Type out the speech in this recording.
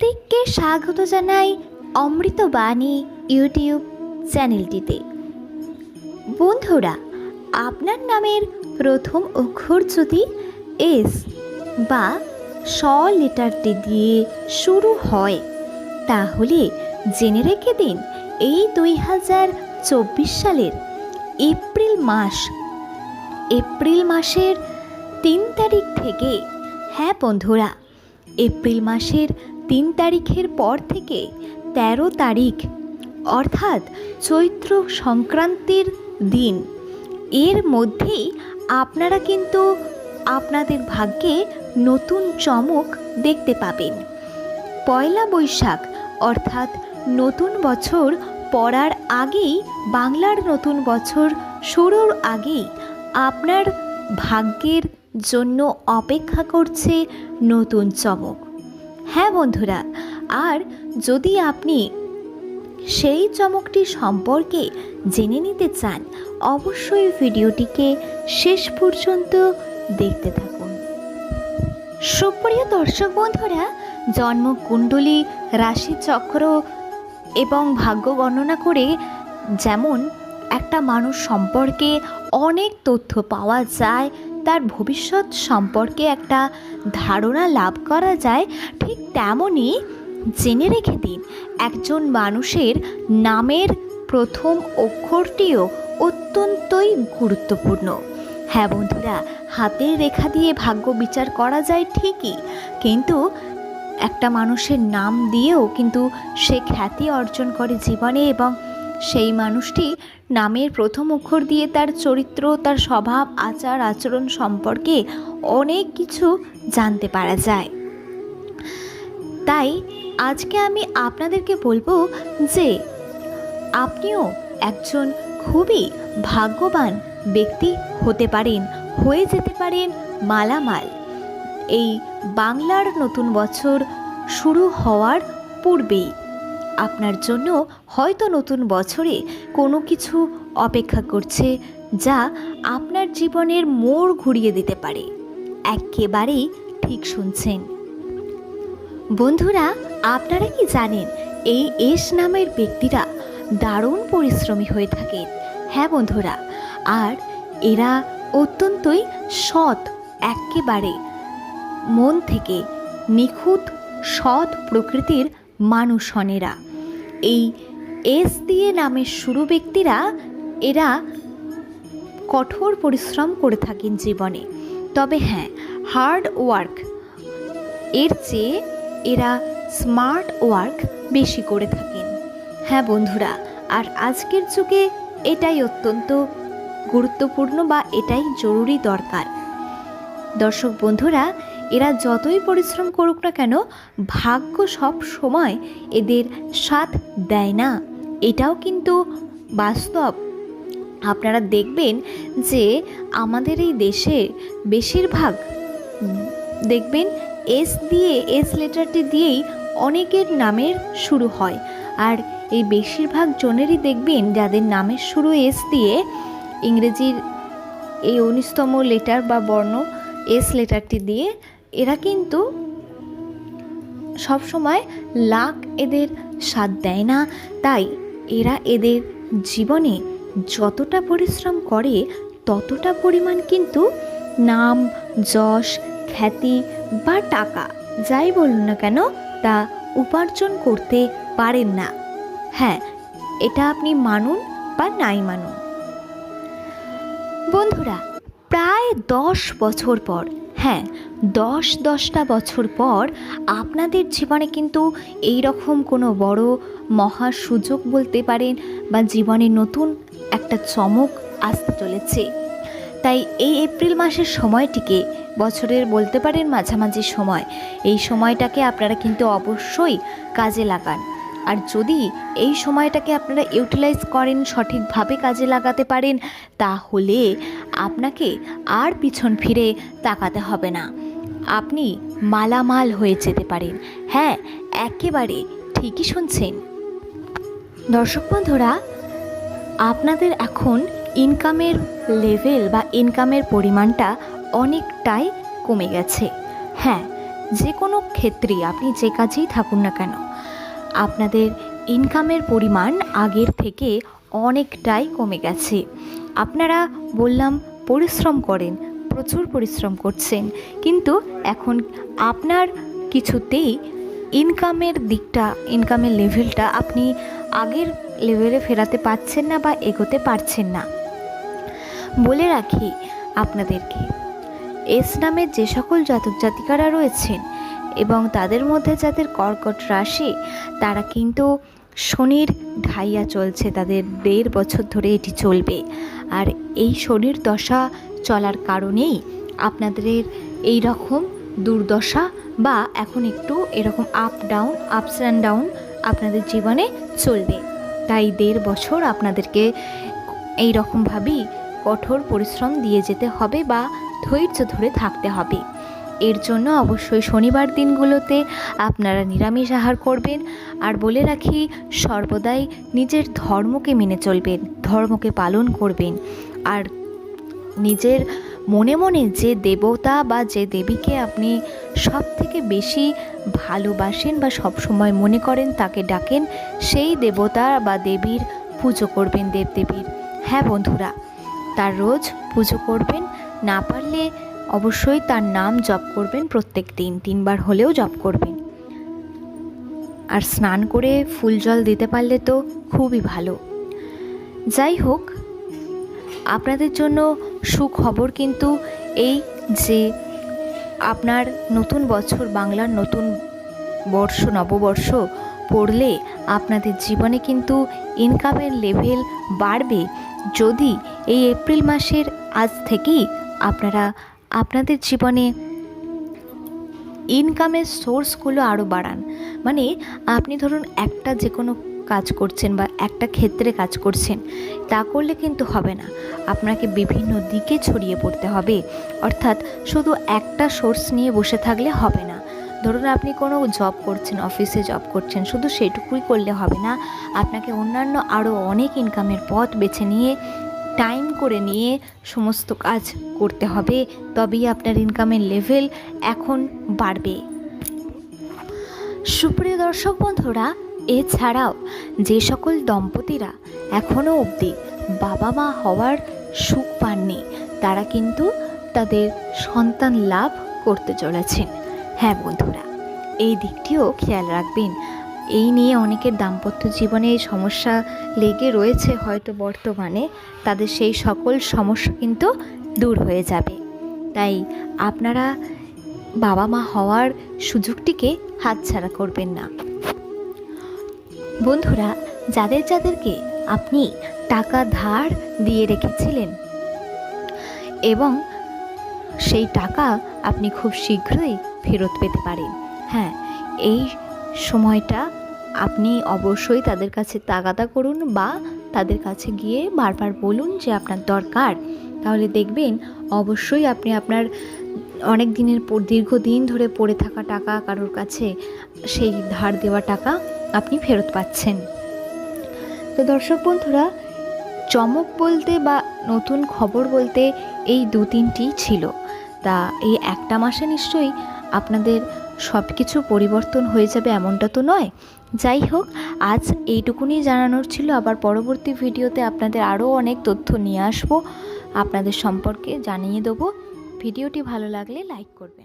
প্রত্যেককে স্বাগত জানাই অমৃতবাণী ইউটিউব চ্যানেলটিতে। বন্ধুরা, আপনার নামের প্রথম অক্ষর যদি এস বা স লেটারটি দিয়ে শুরু হয়, তাহলে জেনে রেখে দিন এই দুই হাজার চব্বিশ সালের এপ্রিল মাস। এপ্রিল মাসের তিন তারিখ থেকে হ্যাঁ বন্ধুরা, এপ্রিল মাসের তিন তারিখের পর থেকে ১৩ তারিখ, অর্থাৎ চৈত্র সংক্রান্তির দিন। এর মধ্যেই আপনারা কিন্তু আপনাদের ভাগ্যে নতুন চমক দেখতে পাবেন। পয়লা বৈশাখ, অর্থাৎ নতুন বছর পড়ার আগেই, বাংলার নতুন বছর শুরুর আগেই আপনার ভাগ্যের জন্য অপেক্ষা করছে নতুন চমক। হ্যাঁ বন্ধুরা, আর যদি আপনি সেই চমকটি সম্পর্কে জেনে নিতে চান, অবশ্যই ভিডিওটিকে শেষ পর্যন্ত দেখতে থাকুন। সুপ্রিয় দর্শক বন্ধুরা জন্মকুণ্ডলী রাশিচক্র এবং ভাগ্য গণনা করে যেমন একটা মানুষ সম্পর্কে অনেক তথ্য পাওয়া যায় তার ভবিষ্যৎ সম্পর্কে একটা ধারণা লাভ করা যায় ঠিক তেমনই জেনে রেখে দিন, একজন মানুষের নামের প্রথম অক্ষরটিও অত্যন্তই গুরুত্বপূর্ণ। হ্যাঁ বন্ধুরা, হাতের রেখা দিয়ে ভাগ্য বিচার করা যায় ঠিকই, কিন্তু একটা মানুষের নাম দিয়েও কিন্তু সে খ্যাতি অর্জন করে জীবনে এবং সেই মানুষটি নামের প্রথম অক্ষর দিয়ে তার চরিত্র, তার স্বভাব, আচার, আচরণ সম্পর্কে অনেক কিছু জানতে পারা যায়। তাই আজকে আমি আপনাদেরকে বলব যে, আপনিও একজন খুবই ভাগ্যবান ব্যক্তি হতে পারেন, হয়ে যেতে পারেন মালামাল। এই বাংলার নতুন বছর শুরু হওয়ার পূর্বেই। আপনার জন্য হয়তো নতুন বছরে কোনো কিছু অপেক্ষা করছে যা আপনার জীবনের মোড় ঘুরিয়ে দিতে পারে। একেবারেই ঠিক শুনছেন। বন্ধুরা, আপনারা কি জানেন, এই এস নামের ব্যক্তিরা দারুণ পরিশ্রমী হয়ে থাকেন। হ্যাঁ বন্ধুরা, আর এরা অত্যন্তই সৎ, একেবারে মন থেকে নিখুঁত, সৎ প্রকৃতির মানুষ হন এরা এই এস দিয়ে নামের শুরু ব্যক্তিরা এরা কঠোর পরিশ্রম করে থাকেন জীবনে। তবে হ্যাঁ হার্ড ওয়ার্ক এর চেয়ে এরা স্মার্ট ওয়ার্ক বেশি করে থাকেন। হ্যাঁ বন্ধুরা, আর আজকের যুগে এটাই অত্যন্ত গুরুত্বপূর্ণ বা এটাই জরুরি দরকার। দর্শক বন্ধুরা এরা যতই পরিশ্রম করুক না কেন, ভাগ্য সব সময় এদের সাথ দেয় না। এটাও কিন্তু বাস্তব। আপনারা দেখবেন যে আমাদের এই দেশে বেশিরভাগ, দেখবেন এস দিয়ে এস লেটারটি দিয়েই অনেকের নামের শুরু হয়। আর এই বেশিরভাগ জনেরই দেখবেন যাদের নামের শুরু এস দিয়ে, ইংরেজির এই উনিশতম লেটার বা বর্ণ এস লেটারটি দিয়ে এরা কিন্তু সবসময় লাক এদের সাথ দেয় না। তাই এরা এদের জীবনে যতটা পরিশ্রম করে, ততটা পরিমাণ কিন্তু নাম, যশ, খ্যাতি বা টাকা, যাই বলুন না কেন, তা উপার্জন করতে পারেন না। হ্যাঁ এটা আপনি মানুন বা নাই মানুন। বন্ধুরা, প্রায় দশ বছর পর হ্যাঁ দশ দশটা বছর পর আপনাদের জীবনে কিন্তু এই রকম কোনো বড় মহা সুযোগ বলতে পারেন বা জীবনে নতুন একটা চমক আসতে চলেছে। তাই এই এপ্রিল মাসের সময়টিকে বছরের বলতে পারেন মাঝামাঝি সময়, এই সময়টাকে আপনারা কিন্তু অবশ্যই কাজে লাগান। আর যদি এই সময়টাকে আপনারা ইউটিলাইজ করেন, সঠিকভাবে কাজে লাগাতে পারেন, তাহলে আপনাকে আর পিছন ফিরে তাকাতে হবে না। আপনি মালামাল হয়ে যেতে পারেন। হ্যাঁ একেবারে ঠিকই শুনছেন। দর্শক বন্ধুরা, আপনাদের এখন ইনকামের লেভেল বা ইনকামের পরিমাণটা অনেকটাই কমে গেছে। হ্যাঁ যে কোনো ক্ষেত্রে আপনি যে কাজেই থাকুন না কেন আপনাদের ইনকামের পরিমাণ আগের থেকে অনেকটাই কমে গেছে। আপনারা বললাম, পরিশ্রম করেন, প্রচুর পরিশ্রম করছেন। কিন্তু এখন আপনার কিছুতেই ইনকামের দিকটা ইনকামের লেভেলটা আপনি আগের লেভেলে ফেরাতে পারছেন না বা এগোতে পারছেন না। বলে রাখি আপনাদেরকে এস নামের যে সকল জাতক জাতিকারা রয়েছেন এবং তাদের মধ্যে যাদের কর্কট রাশি, তারা কিন্তু শনির ঢাইয়া চলছে। তাদের দেড় বছর ধরে এটি চলবে। আর এই শনির দশা চলার কারণেই আপনাদের এই রকম দুর্দশা বা এখন একটু এরকম up down ups and down আপনাদের জীবনে চলবে। তাই দেড় বছর আপনাদেরকে এই রকমভাবেই কঠোর পরিশ্রম দিয়ে যেতে হবে বা ধৈর্য ধরে থাকতে হবে। এর জন্য অবশ্যই শনিবার দিনগুলোতে আপনারা নিরামিষ আহার করবেন। আর বলে রাখি, সর্বদাই নিজের ধর্মকে মেনে চলবেন, ধর্মকে পালন করবেন। আর নিজের মনে মনে যে দেবতা বা যে দেবীকে আপনি সব থেকে বেশি ভালোবাসেন বা সব সময় মনে করেন তাকে ডাকেন, সেই দেবতা বা দেবীর পুজো করবেন দেবদেবীর। হ্যাঁ বন্ধুরা, তার রোজ পুজো করবেন। না পারলে অবশ্যই তার নাম জপ করবেন প্রত্যেক দিন, তিনবার হলেও জপ করবেন। আর স্নান করে ফুল জল দিতে পারলে তো খুবই ভালো। যাই হোক, আপনাদের জন্য সুখবর কিন্তু এই যে আপনার নতুন বছর, বাংলার নতুন বর্ষ, নববর্ষ পড়লে আপনাদের জীবনে কিন্তু ইনকামের লেভেল বাড়বে। যদি এই এপ্রিল মাসের আজ থেকেই আপনারা আপনাদের জীবনে ইনকামের সোর্সগুলো আরও বাড়ান। মানে আপনি ধরুন একটা যে কোনো কাজ করছেন বা একটা ক্ষেত্রে কাজ করছেন, তা করলে কিন্তু হবে না। আপনাকে বিভিন্ন দিকে ছড়িয়ে পড়তে হবে। অর্থাৎ শুধু একটা সোর্স নিয়ে বসে থাকলে হবে না। ধরুন আপনি কোনো জব করছেন অফিসে জব করছেন, শুধু সেটুকুই করলে হবে না। আপনাকে অন্যান্য আরও অনেক ইনকামের পথ বেছে নিয়ে টাইম করে নিয়ে সমস্ত কাজ করতে হবে, তবেই আপনার ইনকামের লেভেল এখন বাড়বে। সুপ্রিয় দর্শক বন্ধুরা, এছাড়াও যে সকল দম্পতিরা এখনও অবধি বাবা মা হওয়ার সুখ পাননি, তারা কিন্তু তাদের সন্তান লাভ করতে চলেছেন। হ্যাঁ বন্ধুরা, এই দিকটিও খেয়াল রাখবেন। এই নিয়ে অনেকের দাম্পত্য জীবনে এই সমস্যা লেগে রয়েছে হয়তো বর্তমানে। তাদের সেই সকল সমস্যা কিন্তু দূর হয়ে যাবে। তাই আপনারা বাবা মা হওয়ার সুযোগটিকে হাতছাড়া করবেন না। বন্ধুরা, যাদের যাদেরকে আপনি টাকা ধার দিয়ে রেখেছিলেন এবং সেই টাকা আপনি খুব শীঘ্রই ফেরত পেতে পারেন। হ্যাঁ এই সময়টা আপনি অবশ্যই তাদের কাছে তাগাদা করুন বা তাদের কাছে গিয়ে বারবার বলুন যে আপনার দরকার। তাহলে দেখবেন অবশ্যই আপনি আপনার অনেক দিনের দীর্ঘদিন ধরে পড়ে থাকা টাকা কারোর কাছে সেই ধার দেওয়া টাকা আপনি ফেরত পাচ্ছেন। তো দর্শক বন্ধুরা, চমক বলতে বা নতুন খবর বলতে এই দু তিনটি ছিল। তা এই একটা মাসে নিশ্চয়ই আপনাদের সব কিছু পরিবর্তন হয়ে যাবে এমনটা তো নয়। যাই হোক, আজ এইটুকুনি জানানোর ছিল। আবার পরবর্তী ভিডিওতে আপনাদের আরও অনেক তথ্য নিয়ে আসব। আপনাদের সম্পর্কে জানিয়ে দেবো। ভিডিওটি ভালো লাগলে লাইক করবেন।